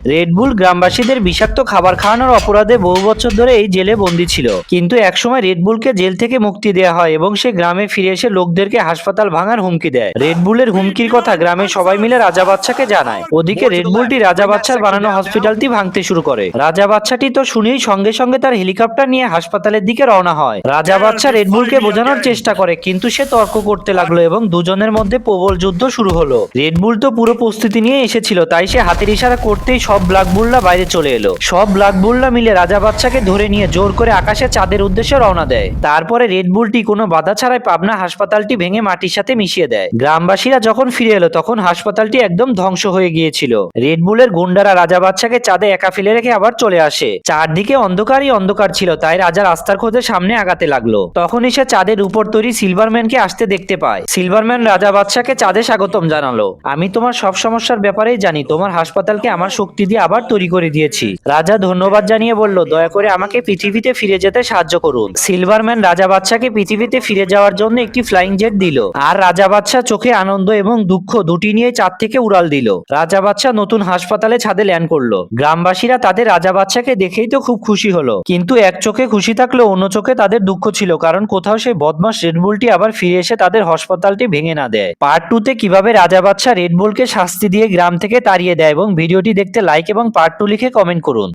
Red Bull গ্রামবাসীদের বিষাক্ত খাবার খাওয়ানোর অপরাধে বহু বছর ধরে এই জেলে বন্দী ছিল। কিন্তু একসময় রেডবুলকে জেল থেকে মুক্তি দেওয়া হয় এবং সে গ্রামে ফিরে এসে লোকদেরকে হাসপাতাল ভাঙার হুমকি দেয়। রেডবুলের হুমকির কথা গ্রামের সবাই মিলে রাজা বাচ্চাকে জানায়। ওদিকে রেডবুলটি রাজা বাচ্চার বানানো হসপিটালটি ভাঙতে শুরু করে। রাজা বাচ্চাটি তো শুনেই সঙ্গে সঙ্গে তার হেলিকপ্টার নিয়ে হাসপাতালের দিকে রওনা হয়। রাজা বাচ্চা রেডবুলকে বোঝানোর চেষ্টা করে, কিন্তু সে তর্ক করতে লাগল এবং দুজনের মধ্যে প্রবল যুদ্ধ শুরু হলো। রেডবুল তো পুরো প্রস্তুতি নিয়ে এসেছিল, তাই সে হাতের ইশারা করতেই সব ব্ল্যাক বুলরা বাইরে চলে এলো। সব ব্ল্যাক বুলরা মিলে রাজা বাচ্চাকে ধরে নিয়ে জোর করে আকাশে চাঁদের উদ্দেশ্যে রওনা দেয়। তারপরে রেডবুলটি কোনো বাধা ছাড়াই পাবনা হাসপাতালটি ভেঙে মাটির সাথে মিশিয়ে দেয়। গ্রামবাসীরা যখন ফিরে এলো, তখন হাসপাতালটি একদম ধ্বংস হয়ে গিয়েছিল। রেডবুলের গুন্ডারা রাজা বাচ্চাকে চাঁদে একা ফেলে রেখে আবার চলে আসে। চারদিকে অন্ধকারই অন্ধকার ছিল, তাই রাজা রাস্তার খোঁজে সামনে আগাতে লাগল। তখনই সে চাঁদের উপর তৈরি সিলভারম্যানকে আসতে দেখতে পায়। সিলভারম্যান রাজা বাদশাকে চাঁদে স্বাগতম জানালো। আমি তোমার সব সমস্যার ব্যাপারেই জানি। তোমার হাসপাতালকে আমার শক্তি দিয়ে আবার তৈরি করে দিয়েছি। রাজা ধন্যবাদ জানিয়ে বলল, দয়া করে আমাকে পৃথিবীতে ফিরে যেতে সাহায্য করুন। সিলভারম্যান রাজা বাদশাকে পৃথিবীতে ফিরে যাওয়ার জন্য একটি ফ্লাইং জেট দিল। আর রাজা বাদশা চোখে আনন্দ এবং দুঃখ দুটি নিয়ে চাঁদ থেকে উড়াল দিল। রাজা বাদশা নতুন হাসপাতালে ছাদে ল্যান্ড করল। গ্রামবাসীরা তাদের রাজা বাদশাকে দেখেই তো খুব খুশি হলো। কিন্তু এক চোখে খুশি থাকলেও অন্য চোখে তাদের দুঃখ ছিল, কারণ কোথাও সেই বদমাস রেডবুলটি আবার ফিরে এসে তাদের হাসপাতালটি ভেঙে না দেয়। পার্ট টু তে কীভাবে রাজা বাদশা রেডবুলকে শাস্তি দিয়ে গ্রাম থেকে তাড়িয়ে দেয় এবং ভিডিওটি দেখতে লাইক এবং পার্ট টু লিখে কমেন্ট করুন।